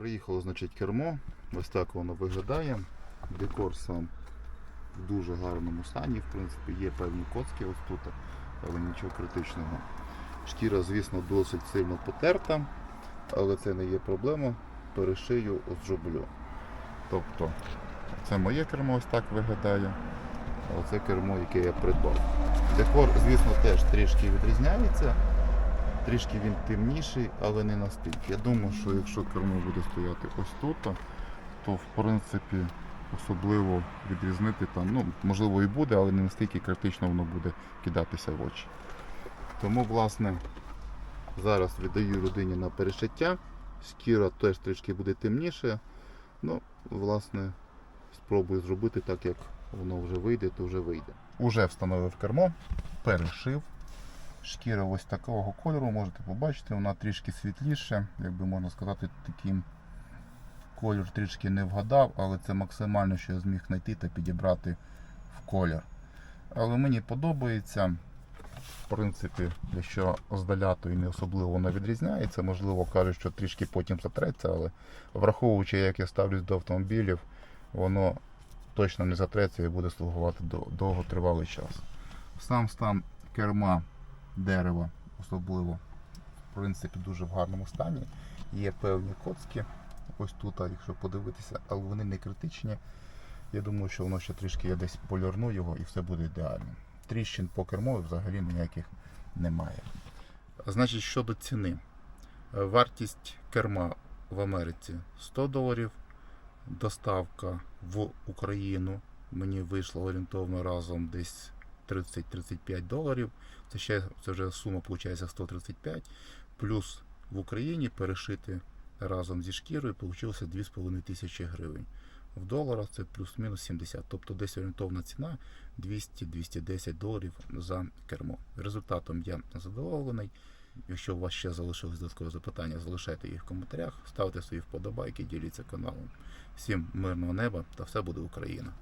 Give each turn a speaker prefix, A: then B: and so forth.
A: Приїхало, значить, кермо. Ось так воно виглядає. Декор сам в дуже гарному стані. В принципі, є певні коцки ось тут, але нічого критичного. Шкіра, звісно, досить сильно потерта, але це не є проблема. Перешию ось зроблю. Тобто, це моє кермо ось так виглядає. А це кермо, яке я придбав. Декор, звісно, теж трішки відрізняється. Трішки він темніший, але не настільки. Я думаю, що якщо кермо буде стояти ось тут, то в принципі особливо відрізнити там, ну, можливо і буде, але не настільки критично воно буде кидатися в очі. Тому, власне, зараз віддаю людині на перешиття. Шкіра теж трішки буде темніше. Ну, власне, спробую зробити так, як воно вже вийде, то вже вийде. Уже встановив кермо, перешив. Шкіра ось такого кольору, можете побачити, вона трішки світліше, як би можна сказати, таким колір трішки не вгадав, але це максимально, що я зміг знайти та підібрати в колір. Але мені подобається. В принципі, якщо здаля, то і не особливо вона відрізняється. Можливо, кажуть, що трішки потім затреться, але враховуючи, як я ставлюсь до автомобілів, воно точно не затреться і буде слугувати довготривалий час. Сам стан керма дерева, особливо, в принципі, дуже в гарному стані. Є певні коцки, ось тут, якщо подивитися, але вони не критичні. Я думаю, що воно ще трішки я десь полірну його і все буде ідеально. Тріщин по кермові взагалі ніяких немає. Значить, щодо ціни. Вартість керма в Америці 100 доларів. Доставка в Україну мені вийшла орієнтовно разом десь 30-35 доларів. Це ще це вже сума виходить 135. Плюс в Україні перешити разом зі шкірою вийшло 2,5 тисячі гривень. В доларах це плюс-мінус 70. Тобто десь орієнтовна ціна 200-210 доларів за кермо. Результатом я задоволений. Якщо у вас ще залишились додаткові запитання, залишайте їх в коментарях, ставте свої вподобайки, діліться каналом. Всім мирного неба та все буде Україна!